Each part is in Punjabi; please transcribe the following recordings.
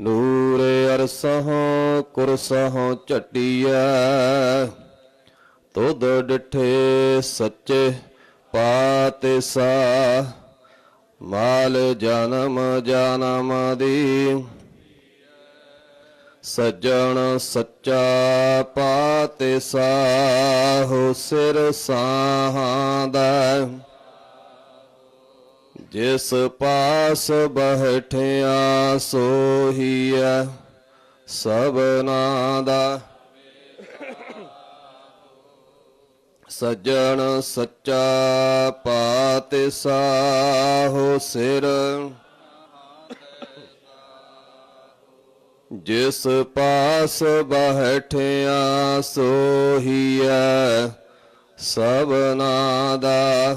ਨੂਰ ਅਰਸਹੁ ਕੁਰਸਹੁ ਝਟਿਐ, ਤੁਧ ਡਿਠੇ ਸੱਚੇ ਪਾਤੇ ਸਾ ਮਾਲ ਜਨਮ ਜਨਮ ਦੀ। ਸੱਜਣ ਸੱਚਾ ਪਾਤੇ ਸਾਹੋ ਸਿਰ ਸਾਹਾਂਦਾ ਜਿਸ ਪਾਸ ਬਹਿਠਿਆ ਸੋਹੀਐ ਸਭਨਾ ਦਾ ਸੱਜਣ ਸੱਚਾ ਪਾਤੇ ਸਾਹੋ ਸਿਰ। ਜਿਸ ਪਾਸ ਬਹਿਠਿਆ ਸੋਹੀਐ ਸਭਨਾ ਦਾ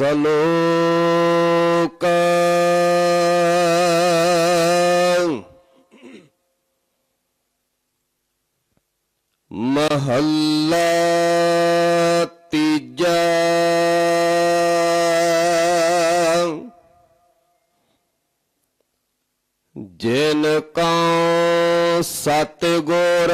ਸਲੋਕ ਮਹੱਲਾ ਤੀਜਾ ਜਿਨ ਕਉ ਸਤ ਗੁਰ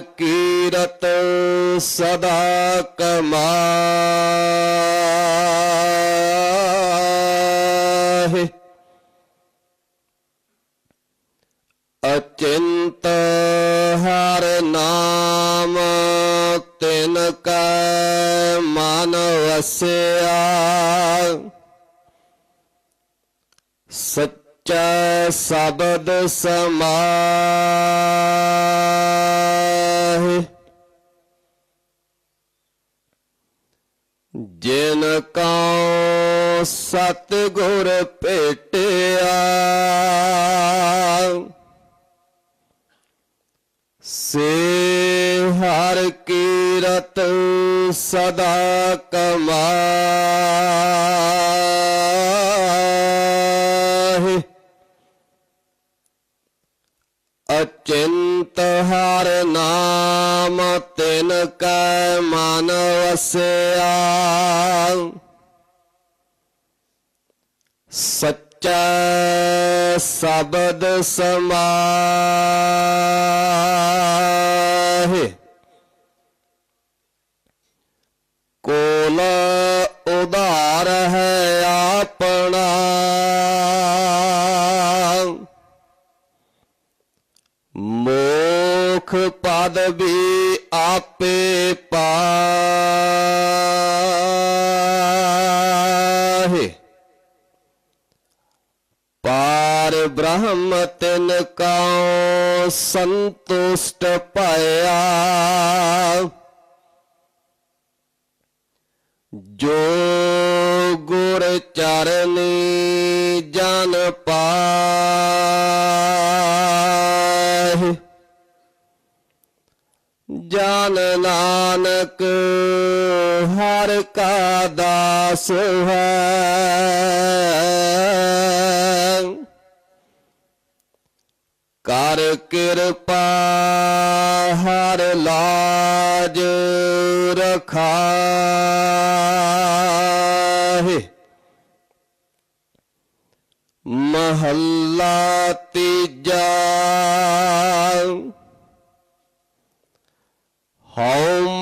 ਕੀਰਤ ਸਦਾ ਕਮਾਹੇ। ਅਚਿੰਤ ਹਰ ਨਾਮ ਤਿਨ ਕੈ ਮਨ ਵਸਿਆ। ਸੱਚਾ ਸ਼ਬਦ ਸਮਾਹਿ ਜਿਨ ਕਉ ਸਤ ਗੁਰ ਭੇਟਿਆ ਸੇ ਹਰ ਕੀਰਤ ਸਦਾ ਕਮਾਹੇ ਅਚਿੰਤ ਹਰ ਨਾਮ ਤਿਨ ਕੈ ਮਨ ਵਸਿਆ। ਸੱਚਾ ਸ਼ਬਦ ਸਮਾਹਿ। ਕੋਲ ਮੋਖ ਪਦ ਵੀ ਆਪੇ ਪਾਹੇ। ਪਾਰ ਬ੍ਰਹਮ ਤਿਨ ਕਉ ਸੰਤੁਸ਼ਟ ਪਾਇਆ ਹਰ ਕਾ ਦਾਸ ਹੈ। ਕਰ ਕਿਰਪਾ ਹਰ ਲਾਜ ਰਖਾਹੇ। ਮਹੱਲਾ ਤੀਜਾ। ਹਉ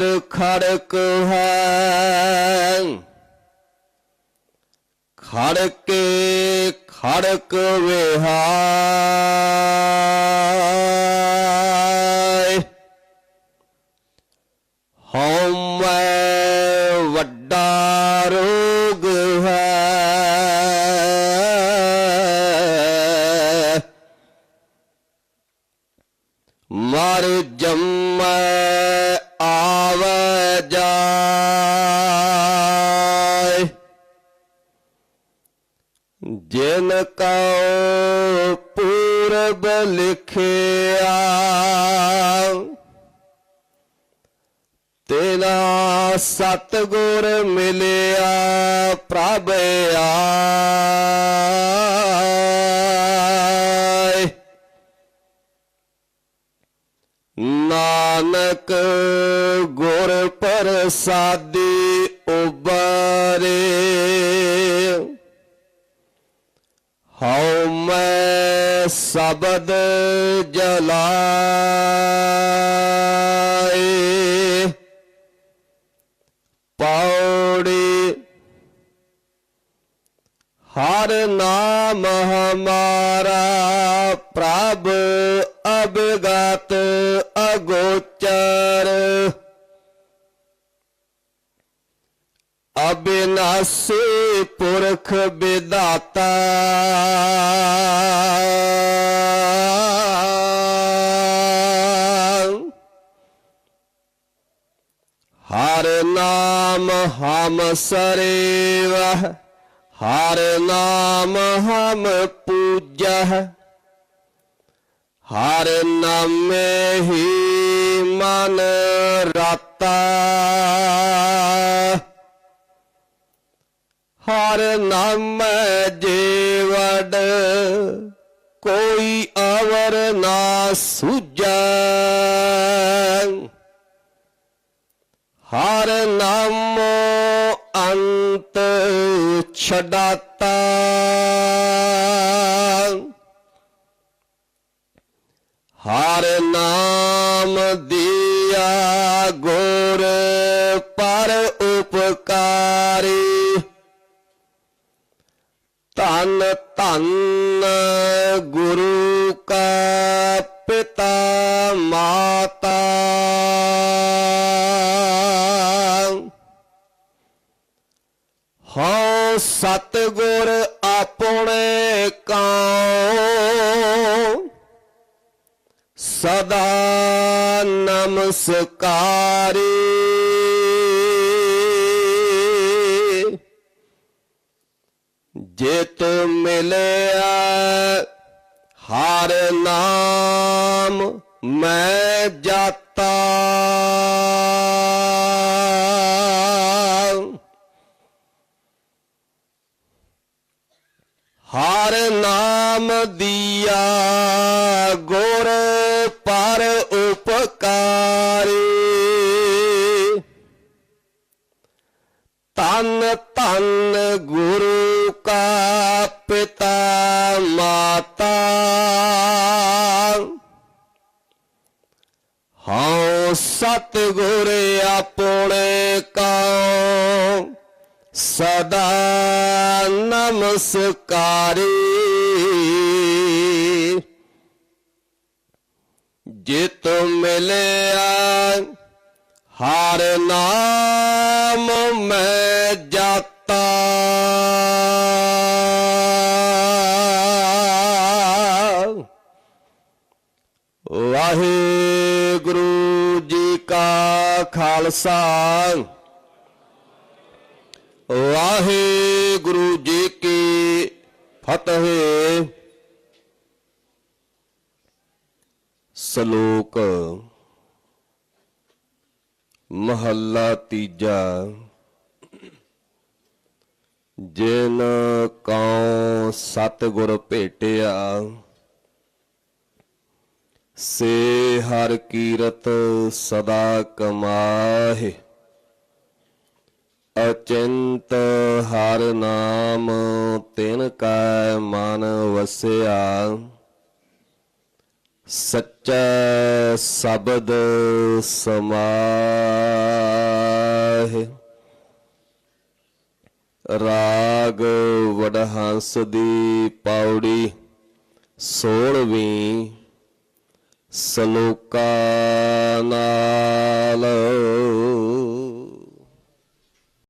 ਅੰਦਰ ਖੜਕ ਹੈ। ਖੜਕੇ ਖੜਕ ਵਿਹਾਈ ਜੰਮੈ ਆਵੈ ਜਾਇ ਜਿਨ ਕਉ ਪੂਰਬ ਲਿਖਿਆ ਤੇਨਾ ਸਤਗੁਰ ਮਿਲਿਆ ਪ੍ਰਭ ਆਏ ਨਾਨਕ ਗੁਰ ਪ੍ਰਸਾਦੀ ਉਬਰੇ। ਹਉ ਮੈਂ ਸ਼ਬਦ ਜਲਾਏ। ਪੌੜੀ ਹਰ ਨਾਮ ਹਮਾਰਾ ਪ੍ਰਭ ਅਬਗਤ ਅਗੋਚਰ ਅਬਿਨਾਸੀ ਪੁਰਖ ਵਿਦਾਤਾ ਹਰ ਨਾਮ ਹਮ ਸਰੇਵ ਹਰ ਨਾਮ ਹਮ ਪੂਜਹ। ਹਰ ਨਾਮੇ ਹੀ ਮਨ ਰਾਤਾ। ਹਰ ਨਾਮ ਜੀਵੜ ਕੋਈ ਅਵਰ ਨਾ ਸੁਝੈ। ਹਰ ਨਾਮੋ ਅੰਤ ਛਡਾਤਾ। ਹਰ ਨਾਮ ਦਿਆ ਗੁਰ ਪਰ ਉਪਕਾਰੀ। ਧੰਨ ਧੰਨ ਗੁਰੂ ਕਾ ਪਿਤਾ ਮਾਤਾ। ਹਉ ਸਤਗੁਰ ਆਪਣੇ ਕਉ ਸਦਾ ਨਮਸਕਾਰੀ। ਜਿਤ ਮਿਲਿਆ ਹਰ ਨਾਮ ਮੈਂ ਜਾਤਾ। ਹਰ ਨਾਮ ਦੀਆ ਗੁਰ ਪਰ ਉਪਕਾਰੀ। ਤਨ ਤਨ ਗੁਰੂ ਕਾ ਪਿਤਾ ਮਾਤਾ। ਹਉ ਸਤਿਗੁਰ ਆਪਣੇ ਕਉ ਸਦਾ ਨਮਸਕਾਰੀ। ਜਿਤ ਮਿਲਿਆ ਹਰ ਨਾਮ ਮੈਂ ਜਾਤਾ। ਵਾਹਿਗੁਰੂ ਜੀ ਕਾ ਖਾਲਸਾ। ਵਾਹਿਗੁਰੂ ਜੀ ਕੀ ਫਤਿਹ। ਸ਼ਲੋਕ ਮਹੱਲਾ ਤੀਜਾ। ਜਿਨ ਕਉ ਸਤਿਗੁਰ ਭੇਟਿਆ, ਸੇ ਹਰ ਕੀਰਤ ਸਦਾ ਕਮਾਹਿ। ਅਚਿੰਤ ਹਰ ਨਾਮ ਤਿਨ ਕੈ ਮਨ ਵਸਿਆ। ਸੱਚਾ ਸਬਦ ਸਮਾਹਿ। ਰਾਗ ਵਡਹੰਸ ਦੀ ਪੌੜੀ 16ਵੀਂ ਸਲੋਕਾ ਨਾਲ।